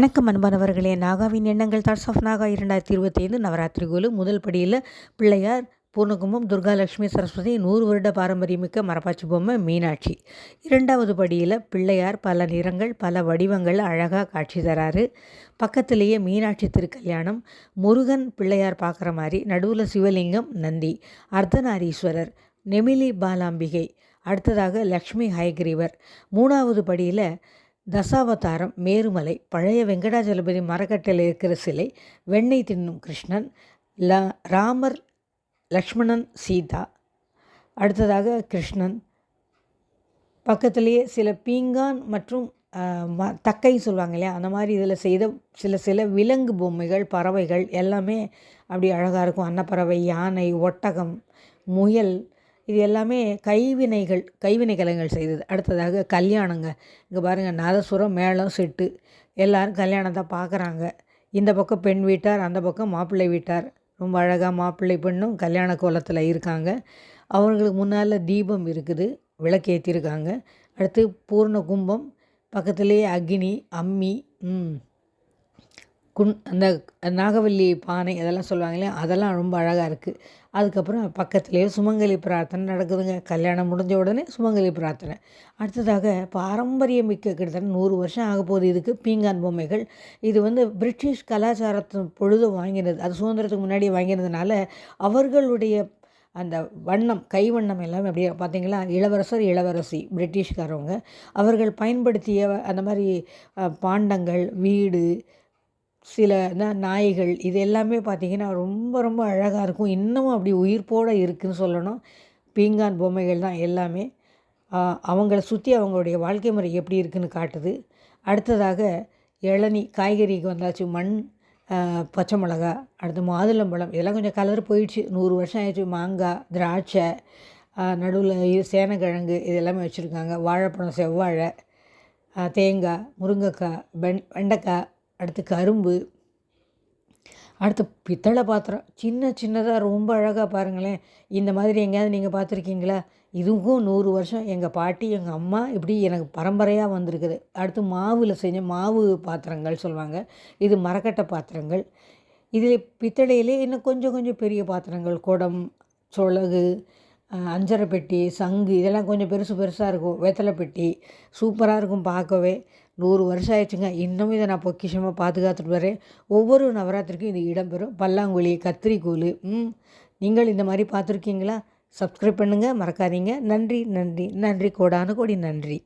வணக்கம் அன்பானவர்களே. நாகாவின் எண்ணங்கள் தாட்ஸ் ஆஃப் நாகா இரண்டாயிரத்தி இருபத்தைந்து நவராத்திரி கோலு முதல் படியில் பிள்ளையார் பூர்ணகும்பம் துர்காலட்சுமி சரஸ்வதி நூறு வருட பாரம்பரியமிக்க மரப்பாச்சி பொம்மை மீனாட்சி. இரண்டாவது படியில் பிள்ளையார் பல நிறங்கள் பல வடிவங்கள் அழகாக காட்சி தராரு. பக்கத்திலேயே மீனாட்சி திருக்கல்யாணம் முருகன் பிள்ளையார் பார்க்குற மாதிரி நடுவில் சிவலிங்கம் நந்தி அர்த்தநாரீஸ்வரர் நெமிலி பாலாம்பிகை அடுத்ததாக லக்ஷ்மி ஹயக்ரீவர். மூணாவது படியில் தசாவதாரம் மேருமலை பழைய வெங்கடாஜலபதி மரக்கட்டையில் இருக்கிற சிலை வெண்ணெய் தின்னும் கிருஷ்ணன் ல ராமர் லக்ஷ்மணன் சீதா. அடுத்ததாக கிருஷ்ணன். பக்கத்திலேயே சில பீங்கான் மற்றும் ம தக்கை சொல்லுவாங்க இல்லையா? அந்த மாதிரி இதில் செய்த சில சில விலங்கு பொம்மைகள் பறவைகள் எல்லாமே அப்படி அழகாக இருக்கும். அன்னப்பறவை யானை ஒட்டகம் முயல் இது எல்லாமே கைவினைகள் கைவினை கலைஞர்கள் செய்தது. அடுத்ததாக கல்யாணங்க. இங்கே பாருங்கள் நாதசுரம் மேளம் செட்டு. எல்லோரும் கல்யாணத்தை பார்க்குறாங்க. இந்த பக்கம் பெண் வீட்டார் அந்த பக்கம் மாப்பிள்ளை வீட்டார். ரொம்ப அழகாக மாப்பிள்ளை பெண்ணும் கல்யாண கோலத்தில் இருக்காங்க. அவங்களுக்கு முன்னால் தீபம் இருக்குது விளக்கேற்றிருக்காங்க அடுத்து பூர்ண கும்பம் பக்கத்துலேயே அக்னி அம்மி குன் அந்த நாகவல்லி பானை அதெல்லாம் சொல்லுவாங்க இல்லையா அதெல்லாம் ரொம்ப அழகாக இருக்குது அதுக்கப்புறம் பக்கத்துலேயே சுமங்கலி பிரார்த்தனை நடக்குதுங்க. கல்யாணம் முடிஞ்ச உடனே சுமங்கலி பிரார்த்தனை. அடுத்ததாக பாரம்பரியம் மிக்க கிட்டத்தட்ட நூறு வருஷம் ஆக போகுது இதுக்கு. பீங்கான் பொம்மைகள். இது வந்து பிரிட்டிஷ் கலாச்சாரத்தின் பொழுது வாங்கினது. அது சுதந்திரத்துக்கு முன்னாடி வாங்கினதுனால அவர்களுடைய அந்த வண்ணம் கை வண்ணம் எல்லாம் அப்படியே பார்த்தீங்களா? இளவரசர் இளவரசி பிரிட்டிஷ்காரவங்க. அவர்கள் பயன்படுத்திய அந்த மாதிரி பாண்டங்கள் வீடு சில நாய்கள் இது எல்லாமே பார்த்திங்கன்னா ரொம்ப ரொம்ப அழகாக இருக்கும். இன்னமும் அப்படி உயிர்ப்போடு இருக்குதுன்னு சொல்லணும். பீங்கான் பொம்மைகள் தான் எல்லாமே. அவங்கள சுற்றி அவங்களுடைய வாழ்க்கை முறை எப்படி இருக்குதுன்னு காட்டுது. அடுத்ததாக இளநி காய்கறிக்கு வந்தாச்சு மண் பச்சை மிளகா அடுத்து மாதுளம்பழம் இதெல்லாம் கொஞ்சம் கலர் போயிடுச்சு. நூறு வருஷம் ஆயிடுச்சு. மாங்காய் திராட்சை நடுவில் இது சேனக்கிழங்கு இது எல்லாமே வச்சுருக்காங்க. வாழைப்பழம் செவ்வாழை தேங்காய் முருங்கைக்காய் வெண் வெண்டைக்காய் அடுத்து கரும்பு அடுத்து பித்தளை பாத்திரம். சின்ன சின்னதாக ரொம்ப அழகாக பாருங்களேன். இந்த மாதிரி எங்கேயாவது நீங்கள் பார்த்துருக்கீங்களா இதுவும் நூறு வருஷம். எங்கள் பாட்டி எங்கள் அம்மா இப்படி எனக்கு பரம்பரையாக வந்திருக்குது. அடுத்து மாவில் செஞ்ச மாவு பாத்திரங்கள் சொல்லுவாங்க. இது மரக்கட்டை பாத்திரங்கள். இதில் பித்தளையிலே இன்னும் கொஞ்சம் கொஞ்சம் பெரிய பாத்திரங்கள். குடம் சொலகு அஞ்சரை பெட்டி சங்கு இதெல்லாம் கொஞ்சம் பெருசு பெருசாக இருக்கும். வெத்தலை பெட்டி சூப்பராக இருக்கும் பார்க்கவே. நூறு வருஷம் ஆயிடுச்சுங்க. இன்னும் இதை நான் பொக்கிஷமாக பாதுகாத்துட்டு வரேன். ஒவ்வொரு நவராத்திரிக்கும் இது இடம்பெறும் பல்லாங்குழி கத்திரிக்கோல் நீங்கள் இந்த மாதிரி பார்த்துருக்கீங்களா? சப்ஸ்கிரைப் பண்ணுங்கள் மறக்காதீங்க. நன்றி நன்றி நன்றி. கோடானு கோடி நன்றி.